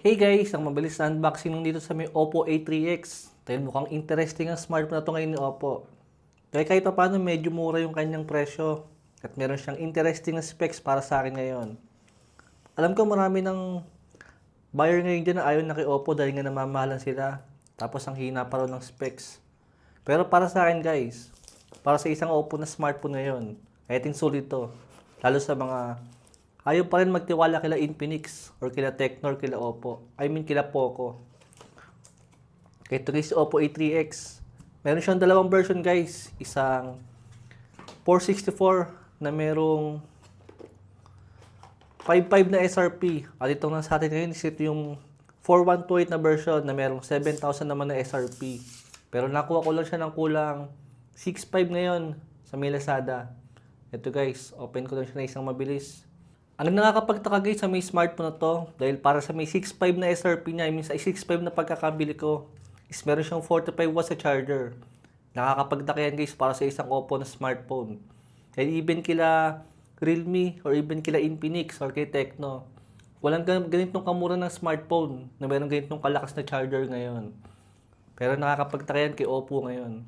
Hey guys, ang mabilis na unboxing nung dito sa may Oppo A3X. Dahil mukhang interesting ang smartphone na to ngayon ni Oppo. Kaya kahit pa paano medyo mura yung kanyang presyo. At meron siyang interesting na specs para sa akin ngayon. Alam ko marami ng buyer ngayon dyan na ayaw na kay Oppo dahil nga namamahalan sila. Tapos ang hina pa ng specs. Pero para sa akin guys, para sa isang Oppo na smartphone ngayon, I think sulit to. Lalo sa mga ayaw pa rin magtiwala kila Infinix or kila Tecno or kila Oppo. I mean kila Poco. Ito guys, Oppo A3X. Meron siyang dalawang version guys. Isang 464 na merong 5.5 na SRP. At itong nasa atin ngayon ito yung 4128 na version na merong 7,000 naman na SRP. Pero nakuha ko lang siya ng kulang 6.5 ngayon sa may Lazada. Ito guys, open ko lang siya na isang mabilis. Ang nakakapagtaka guys sa may smartphone na to, dahil para sa may 6.5 na SRP niya, I mean sa 6.5 na pagkakabili ko, is meron siyang 45 watts sa charger. Nakakapagtaka yan guys para sa isang Oppo na smartphone. And even kila Realme or even kila Infinix or kay Tecno, walang gan- ganitong kamura ng smartphone na meron ganitong kalakas na charger ngayon. Pero nakakapagtaka yan kay Oppo ngayon.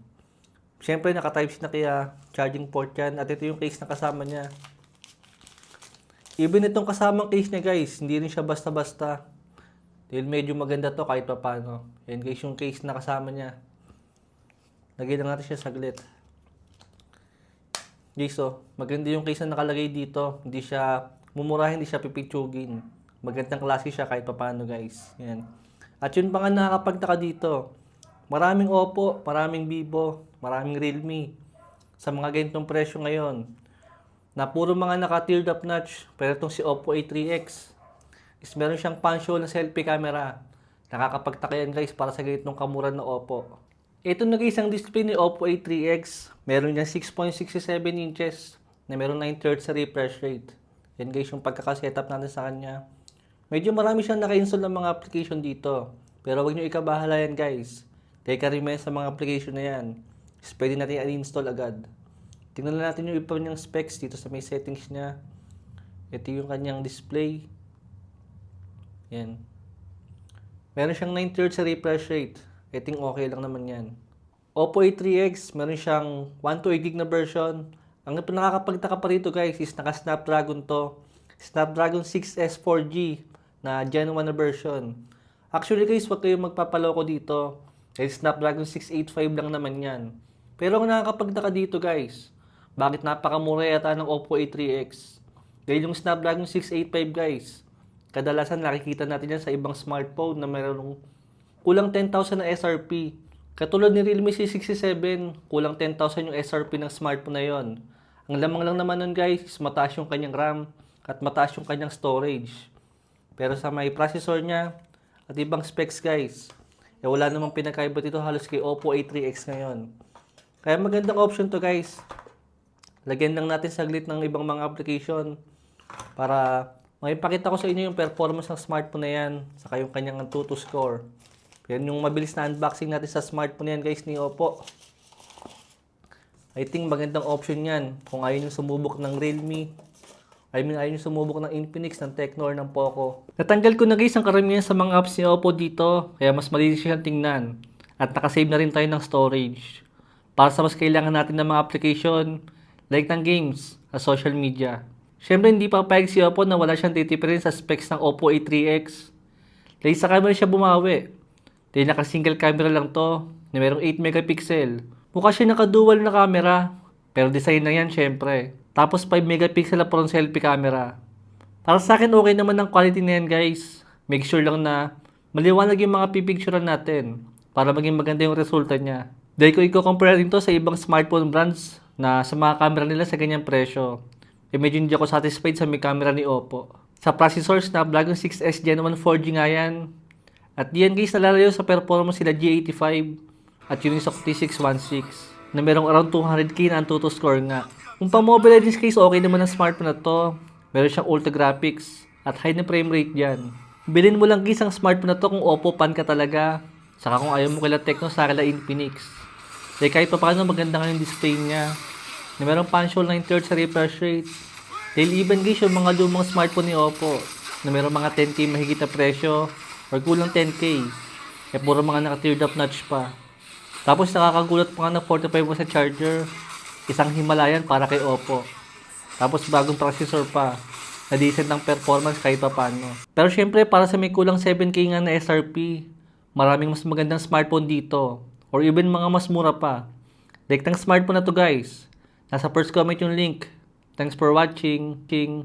Siyempre, naka-type C na kaya charging port yan. At ito yung case na kasama niya. Even itong kasamang case niya guys, hindi rin siya basta-basta. Dahil medyo maganda to kahit pa paano. Yan guys yung case na kasama niya. Lagyan lang natin siya saglit. Guys oh, maganda yung case na nakalagay dito. Hindi siya mumurahin, hindi siya pipitsugin. Magandang klase siya kahit pa paano guys. Yan. At yun pa nga nakakapagtaka dito. Maraming Oppo, maraming Vivo, maraming Realme. Sa mga ganitong presyo ngayon. Na puro mga naka-tiered up notch. Pero itong si Oppo A3X is meron siyang pan-show na selfie camera. Nakakapagtaka yan guys para sa ganitong kamura na Oppo. Ito na guys ang display ni Oppo A3X. Meron niya 6.67 inches na meron 9 Hz sa refresh rate. Yan guys yung pagkakasetup natin sa kanya. Medyo marami siyang naka-install ng mga application dito. Pero huwag nyo ikabahala yan guys. Dahil karamihan sa mga application na yan, pwede natin i-install agad. Tingnan natin yung iba niyang specs dito sa may settings niya. Ito yung kanyang display. Yan. Meron siyang 9 Hz sa refresh rate. Think okay lang naman yan. Oppo A3X, meron siyang 128GB na version. Ang nakakapagtaka pa rito guys is naka Snapdragon to. Snapdragon 6S 4G na Gen 1 na version. Actually guys, wag kayong magpapaloko dito. Dahil Snapdragon 685 lang naman yan. Pero ang nakakapagtaka dito guys, bakit napakamura yata ng Oppo A3X? Dahil yung Snapdragon 685 guys, kadalasan nakikita natin yan sa ibang smartphone na mayroong kulang 10,000 na SRP. Katulad ni Realme C67, kulang 10,000 yung SRP ng smartphone na yon. Ang lamang lang naman nun guys, mataas yung kanyang RAM at mataas yung kanyang storage. Pero sa may processor niya at ibang specs guys, eh wala namang pinakaiba dito halos kay Oppo A3X ngayon. Kaya magandang option to guys. Lagyan lang natin saglit ng ibang mga application para maipakita ko sa inyo yung performance ng smartphone na yan saka yung kanyang Antutu score. Yan yung mabilis na unboxing natin sa smartphone yan guys ni Oppo. I think magandang option yan kung ayaw nyo sumubok ng Realme. I mean, ayaw nyo sumubok ng Infinix, ng Tecno, or ng Poco. Natanggal ko na guys ang karamihan sa mga apps ni Oppo dito, kaya mas malinis siyang tingnan. At nakasave na rin tayo ng storage. Para sa mas kailangan natin ng mga application, like ng games, at social media. Siyempre, hindi pa payag si Oppo na wala siyang titipirin sa specs ng Oppo A3X. Dahil sa camera siya bumawi. Dahil naka single camera lang to, na merong 8 megapixel. Mukha siya naka-dual na camera, pero design na yan syempre. Tapos 5 megapixel na front selfie camera. Para sa akin okay naman ang quality na yan guys. Make sure lang na maliwanag yung mga pipicturean natin para maging maganda yung resulta niya. Dahil ko i-compare rin to sa ibang smartphone brands na sa mga camera nila sa ganyang presyo. E medyo hindi ako satisfied sa may camera ni Oppo. Sa processor, Snapdragon 6S Gen 1 4G nga yan. At diyan guys nalalayo sa performance sila G85 at Unisoc T616 na merong around 200k na Antutu score nga. Kung pang mobile legends case, okay naman ang smartphone na to. Meron siyang ultra graphics at high na frame rate yan. Bilhin mo lang guys ang smartphone na to kung Oppo fan ka talaga. Saka kung ayaw mo kila Tecno, sa kila Infinix. Dahil kahit pa paano maganda nga yung display niya. Na merong pan-show 9 Hz sa refresh rate. Dahil even guys yung mga lumang smartphone ni Oppo na merong mga 10k mahigit na presyo or kulang 10k. Eh, puro mga naka-teared up notch pa. Tapos nakakagulat pa nga na 45% charger. Isang Himalayan para kay Oppo. Tapos bagong processor pa. Na decent ng performance kahit pa paano. Pero syempre para sa may kulang 7k nga na SRP, maraming mas magandang smartphone dito. Or even mga mas mura pa. Like ng smartphone na to guys. Nasa first comment yung link. Thanks for watching. King.